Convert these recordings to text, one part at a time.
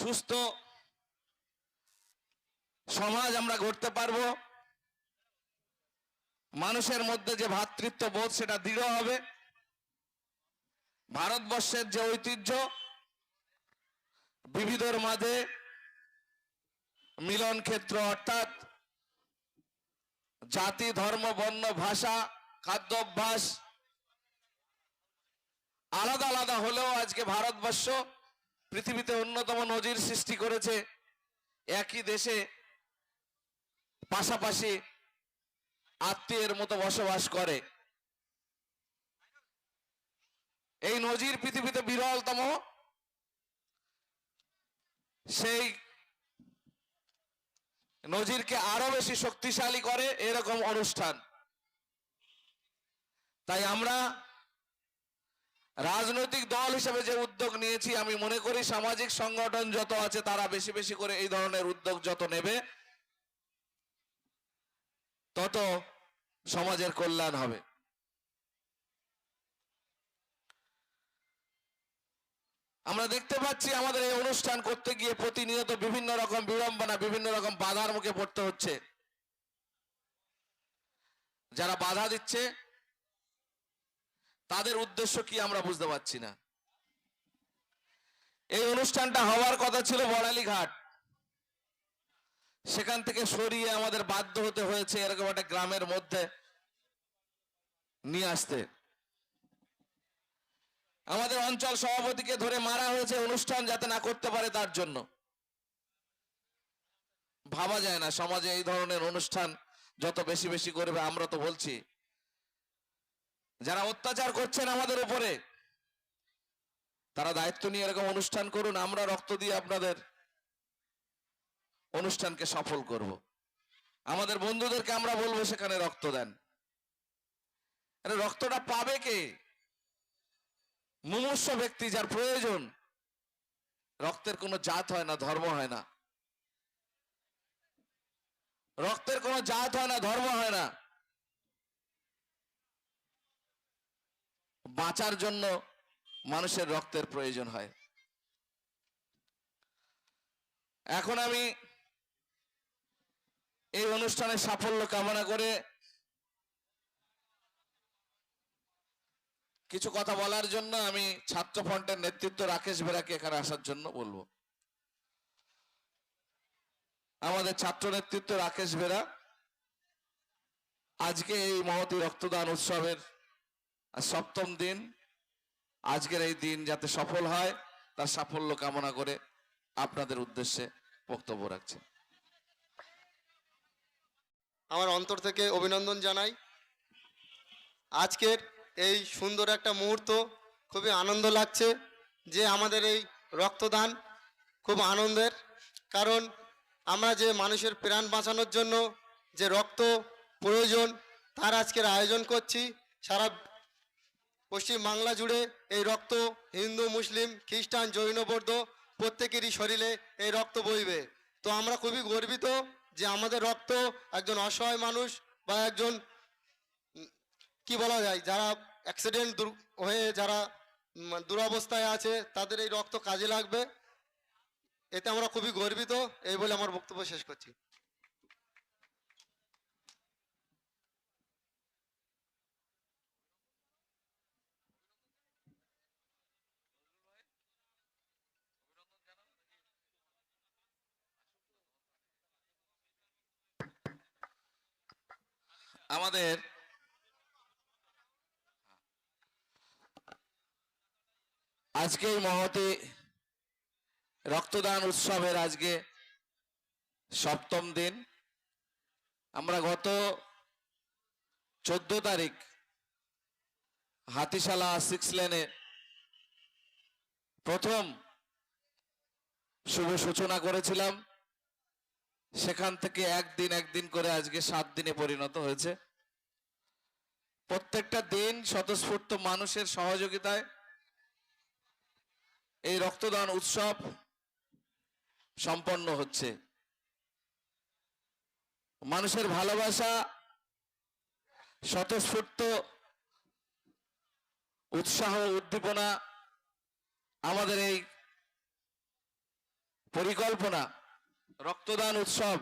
সুস্থ সমাজ আমরা গড়তে পারব। মানুষের মধ্যে যে ভ্রাতৃত্ব বোধ সেটা দৃঢ় হবে। ভারতবর্ষের যে ঐতিহ্য, বিবিধর মাঝে মিলন ক্ষেত্র অর্থাৎ জাতি, ধর্ম, বর্ণ, ভাষা, খাদ্য অভ্যাস আলাদা আলাদা হলেও আজকে ভারতবর্ষ পৃথিবীতে অন্যতম নজির সৃষ্টি করেছে একই দেশে পাশাপাশি আত্মীয়ের মতো বসবাস করে। এই নজির পৃথিবীতে বিরলতম। সেই নজিরকে আরও বেশি শক্তিশালী করে এরকম অনুষ্ঠান। তাই আমরা রাজনৈতিক দল হিসেবে যে উদ্যোগ নিয়েছি, আমি মনে করি সামাজিক সংগঠন যত আছে তারা বেশি বেশি করে এই ধরনের উদ্যোগ যত নেবে, তত সমাজের কল্যাণ হবে। আমরা দেখতে পাচ্ছি আমাদের এই অনুষ্ঠান করতে গিয়ে প্রতিনিয়ত বিভিন্ন রকম বিড়ম্বনা, বিভিন্ন রকম বাধার মুখে পড়তে হচ্ছে। যারা বাধা দিচ্ছে তাদের উদ্দেশ্য কি আমরা বুঝতে পারছি না। এই অনুষ্ঠানটা হওয়ার কথা ছিল বড়ালি ঘাট সেখান থেকে সরিয়ে আমাদের বাধ্য হতে হয়েছে এরকম একটা গ্রামের মধ্যে নিয়ে আসতে। আমাদের অঞ্চল সভাপতিকে ধরে মারা হয়েছে অনুষ্ঠান যাতে না করতে পারে তার জন্য। ভাবা যায় না, সমাজে এই ধরনের অনুষ্ঠান যত বেশি বেশি করবে আমরা তো বলছি। যারা অত্যাচার করছেন আমাদের উপরে, তারা দায়িত্ব নিয়ে এরকম অনুষ্ঠান করুন, আমরা রক্ত দিয়ে আপনাদের অনুষ্ঠানকে সফল করব। আমাদের বন্ধুদেরকে আমরা বলব সেখানে রক্ত দেন। রক্তটা পাবে কে? মুমূর্ষ ব্যক্তি যার প্রয়োজন। রক্তের কোনো জাত হয় না, ধর্ম হয় না। রক্তের কোনো জাত হয় না, ধর্ম হয় না। বাঁচার জন্য মানুষের রক্তের প্রয়োজন হয়। এখন আমি এই অনুষ্ঠানের সাফল্য কামনা করে কিছু কথা বলার জন্য আমি ছাত্র ফ্রন্টের নেতৃত্ব রাকেশ বেরাকে এখানে আসার জন্য বলব। আমাদের ছাত্র নেতৃত্ব রাকেশ বেরা আজকে এই মহতী রক্তদান উৎসবের সপ্তম দিন, আজকের এই দিন যাতে সফল হয়, তার সাফল্য কামনা করে আপনাদের উদ্দেশ্যে বক্তব্য রাখছেন আমার অন্তর থেকে অভিনন্দন জানাই। আজকের এই সুন্দর একটা মুহূর্ত খুবই আনন্দ লাগছে যে আমাদের এই রক্তদান খুব আনন্দের, কারণ আমরা যে মানুষের প্রাণ বাঁচানোর জন্য যে রক্ত প্রয়োজন, তার আজকের আয়োজন করছি। সারা পশ্চিম বাংলা জুড়ে এই রক্ত হিন্দু, মুসলিম, খ্রিস্টান, জৈন, বৌদ্ধ প্রত্যেকেরই শরীরে এই রক্ত বইবে। তো আমরা খুবই গর্বিত যে আমাদের রক্ত একজন অসহায় মানুষ বা একজন, কি বলা যায়, যারা অ্যাক্সিডেন্ট হয়ে, যারা দুরবস্থায় আছে, তাদের এই রক্ত কাজে লাগবে। এতে আমরা খুবই গর্বিত। এই বলে আমার বক্তব্য শেষ করছি। আমাদের আজকে এই মহতে রক্তদান উৎসবের আজকে সপ্তম দিন। আমরা গত চোদ্দ তারিখ হাতিশালা সিক্স লেনে প্রথম শুভ সূচনা করেছিলাম। সেখান থেকে একদিন একদিন করে আজকে সাত দিনে পরিণত হয়েছে। প্রত্যেকটা দিন স্বতঃস্ফূর্ত মানুষের সহযোগিতায় এই রক্তদান উৎসব সম্পন্ন হচ্ছে। মানুষের ভালোবাসা স্বতঃস্ফূর্ত উৎসাহ, উদ্দীপনা, আমাদের এই পরিকল্পনা রক্তদান উৎসব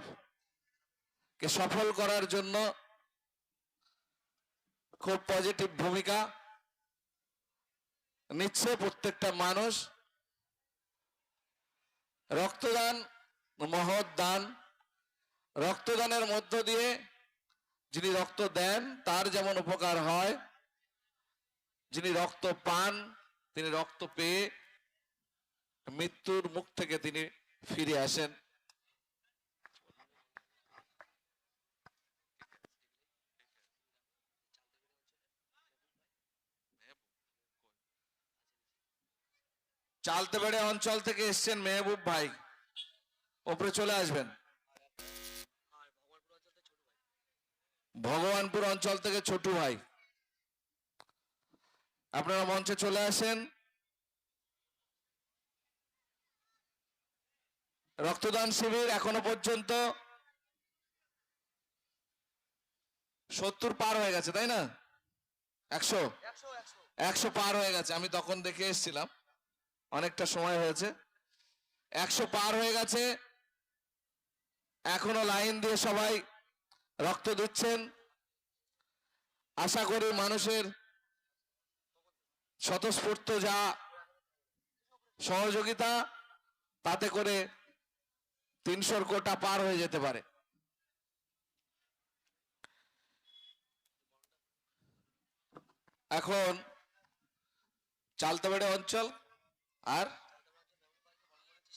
কে সফল করার জন্য খুব পজিটিভ ভূমিকা। নিচ্ছে প্রত্যেকটা মানুষ। রক্তদান, মহৎ দান। রক্তদানের মধ্য দিয়ে যিনি রক্ত দেন, তার যেমন উপকার হয়। যিনি রক্ত পান, তিনি রক্ত পেয়ে মৃত্যুর মুখ থেকে তিনি ফিরে আসেন। চালতেবাড়ি অঞ্চল থেকে এসছেন মেহবুব ভাই। ওপরে চলে আসবেন। ভগবানপুর অঞ্চল থেকে ছোটু ভাই। আপনারা মঞ্চে চলে আসেন। রক্তদান শিবির এখনও পর্যন্ত সত্তর পার হয়ে গেছে, তাই না? একশো। একশো পার হয়ে গেছে, আমি তখন দেখে এসেছিলাম। অনেকটা সময় হয়েছে। একশো পার হয়ে গেছে। এখনও লাইন দিয়ে সবাই রক্ত দিচ্ছেন। আশা করি মানুষের স্বতঃস্ফূর্ত যা সহযোগিতা, তাতে করে তিনশোর কোটা পার হয়ে যেতে পারে। এখন চালতাবাড়ি অঞ্চল আর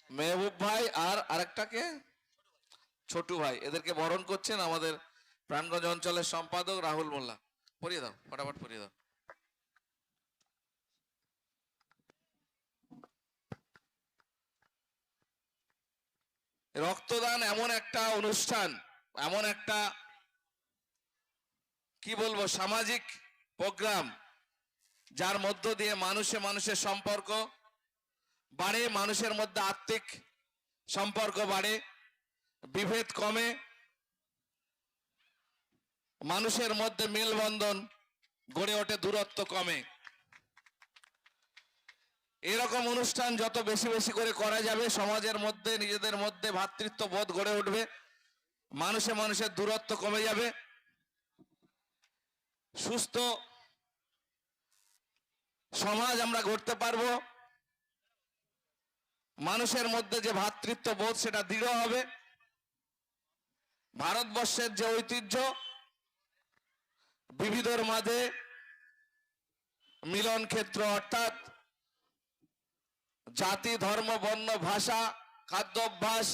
মেহবুব ভাই আর আরেকটাকে? ছোটু ভাই। এদেরকে বরণ করছেন আমাদের প্রাণগঞ্জ অঞ্চলের সম্পাদক রাহুল মোল্লা। পড়িয়ে দাও, ফটাফট পড়িয়ে দাও। রক্তদান এমন একটা অনুষ্ঠান, এমন একটা, কি বলব, সামাজিক প্রোগ্রাম, যার মধ্য দিয়ে মানুষে মানুষের সম্পর্ক বাড়ে, মানুষের মধ্যে আত্মিক সম্পর্ক বাড়ে, বিভেদ কমে, মানুষের মধ্যে মেলবন্ধন গড়ে ওঠে, দূরত্ব কমে। এরকম অনুষ্ঠান যত বেশি বেশি করে করা যাবে, সমাজের মধ্যে, নিজেদের মধ্যে ভ্রাতৃত্ব বোধ গড়ে উঠবে, মানুষে মানুষের দূরত্ব কমে যাবে। সুস্থ সমাজ আমরা গড়তে পারব। মানুষের মধ্যে যে ভাতৃত্ব বোধ সেটা দৃঢ় হবে। ভারতবর্ষের যে ঐতিহ্য, বিবিধর মাঝে মিলন ক্ষেত্র অর্থাৎ জাতি, ধর্ম, বর্ণ, ভাষা খাদ্যাভ্যাস